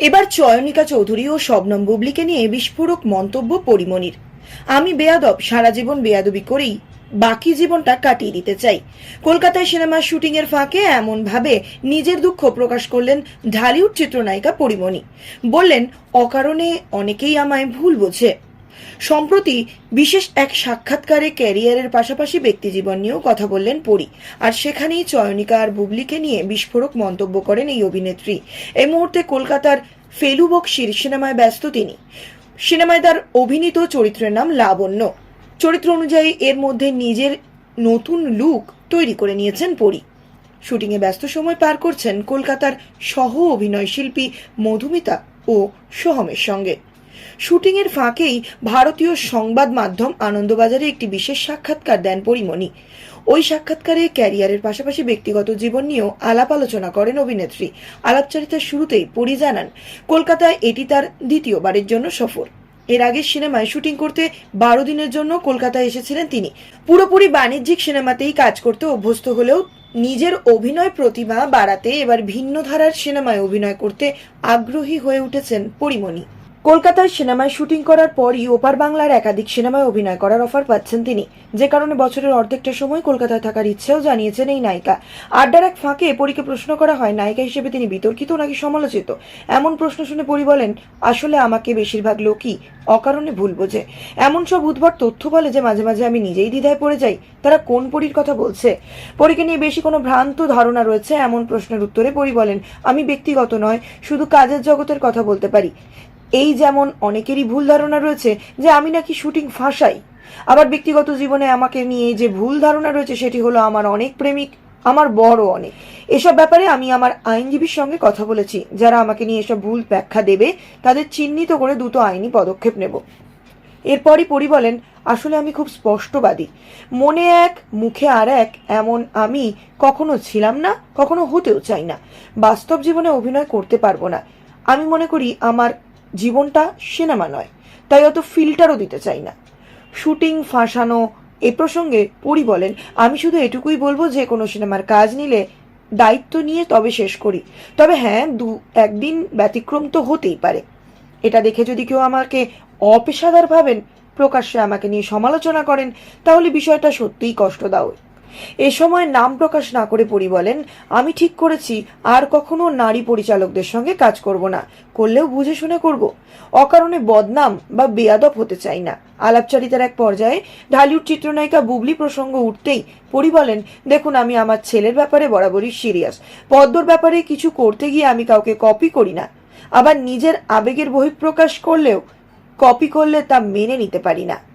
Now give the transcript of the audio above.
এবার চয়নিকা চৌধুরী ও শবনম বুবলিকে নিয়ে বিস্ফোরক মন্তব্য পরিমণির আমি বেয়াদব, সারা জীবন বেয়াদবি করেই বাকি জীবনটা কাটিয়ে দিতে চাই। কলকাতায় সিনেমার শুটিং এর ফাঁকে এমন ভাবে নিজের দুঃখ প্রকাশ করলেন ঢালিউড চিত্রনায়িকা পরিমণি। বললেন, অকারণে অনেকেই আমায় ভুল বোঝে। সম্প্রতি বিশেষ এক সাক্ষাৎকারে ক্যারিয়ারের পাশাপাশি ব্যক্তিজীবন নিয়েও কথা বললেন পরি। আর সেখানেই চয়নিকা আর বুবলিকে নিয়ে বিস্ফোরক মন্তব্য করেন এই অভিনেত্রী। এই মুহূর্তে কলকাতার ফেলু বক্সির সিনেমায় ব্যস্ত তিনি। সিনেমায় তার অভিনীত চরিত্রের নাম লাবণ্য। চরিত্র অনুযায়ী এর মধ্যে নিজের নতুন লুক তৈরি করে নিয়েছেন পরি। শুটিংয়ে ব্যস্ত সময় পার করছেন কলকাতার সহ অভিনয় শিল্পী মধুমিতা ও সোহমের সঙ্গে। শুটিংয়ের ফাঁকেই ভারতীয় সংবাদ মাধ্যম আনন্দবাজারে একটি বিশেষ সাক্ষাৎকার দেন পরিমণি। ওই সাক্ষাৎকারে ক্যারিয়ারের পাশাপাশি ব্যক্তিগত জীবন নিয়েও আলাপ আলোচনা করেন অভিনেত্রী। আলাপচারিতার শুরুতেই পরি জানান, কলকাতায় এটি তার দ্বিতীয়বারের জন্য সফর। এর আগে সিনেমায় শুটিং করতে বারো দিনের জন্য কলকাতায় এসেছিলেন তিনি। পুরোপুরি বাণিজ্যিক সিনেমাতেই কাজ করতে অভ্যস্ত হলেও নিজের অভিনয় প্রতিভা বাড়াতে এবার ভিন্ন ধারার সিনেমায় অভিনয় করতে আগ্রহী হয়ে উঠেছেন পরিমণি। কলকাতায় সিনেমায় শুটিং করার পরই ওপার বাংলার একাধিক সিনেমায় অভিনয় করার অফার পাচ্ছেন তিনি। যে কারণে বছরের অর্ধেকটা সময় কলকাতায় থাকার ইচ্ছেও জানিয়েছেন এই নায়িকা। আড্ডার এক ফাঁকে পরীকে প্রশ্ন করা হয়, নায়িকা হিসেবে তিনি বিতর্কিত নাকি সমালোচিত? এমন প্রশ্ন শুনে পরি বলেন, আসলে আমাকে বেশিরভাগ লোকই অকারণে ভুল বোঝে। এমন সব উদ্ভট তথ্য বলে যে মাঝে মাঝে আমি নিজেই দ্বিধায় পড়ে যাই। তারা কোন পরীর কথা বলছে? পরীকে নিয়ে বেশি কোনো ভ্রান্ত ধারণা রয়েছে এমন প্রশ্নের উত্তরে পরি বলেন, আমি ব্যক্তিগত নয়, শুধু কাজের জগতের কথা বলতে পারি। এই যেমন অনেকেরই ভুল ধারণা রয়েছে যে আমি নাকি শুটিং ফাঁসাই। আবার ব্যক্তিগত জীবনে আমাকে নিয়ে যে ভুল ধারণা রয়েছে সেটি হলো আমার অনেক প্রেমিক, আমার বড় অনেক। এসব ব্যাপারে আমি আমার আইনজীবীর সঙ্গে কথা বলেছি। যারা আমাকে নিয়ে এসব ভুল ব্যাখ্যা দেবে, তাদের চিহ্নিত করে দ্রুত আইনি পদক্ষেপ নেব। এরপরই পরি বলেন, আসলে আমি খুব স্পষ্টবাদী। মনে এক, মুখে আর এক, এমন আমি কখনো ছিলাম না, কখনো হতেও চাই না। বাস্তব জীবনে অভিনয় করতে পারব না। আমি মনে করি আমার জীবনটা সিনেমা নয়। তাই অত ফিল্টারও দিতে চাই না। শুটিং, ফাঁসানো, এ প্রসঙ্গে পরি বলেন, আমি শুধু এটুকুই বলব যে, কোনো সিনেমার কাজ নিলে দায়িত্ব নিয়ে তবে শেষ করি। তবে হ্যাঁ দু, একদিন ব্যতিক্রম তো হতেই পারে। এটা দেখে যদি কেউ আমাকে অপেশাদার ভাবেন, প্রকাশ্যে আমাকে নিয়ে সমালোচনা করেন, তাহলে বিষয়টা সত্যিই কষ্টদায়ক এ সময় নাম প্রকাশ না করে পরি বলেন, আমি ঠিক করেছি, আর কখনো নারী পরিচালকদের সঙ্গে কাজ করব না, করলেও বুঝে শুনে করব। অকারণে বদনাম বা বেয়াদব হতে চাই না। আলাপচারিতার এক পর্যায়ে ঢালিউড চিত্রনায়িকা বুবলি প্রসঙ্গ উঠতেই পরি বলেন, দেখুন, আমি আমার ছেলের ব্যাপারে বরাবরই সিরিয়াস। পদ্মর ব্যাপারে কিছু করতে গিয়ে আমি কাউকে কপি করি না। আবার নিজের আবেগের বহিঃপ্রকাশ করলেও কপি করলে তা মেনে নিতে পারি না।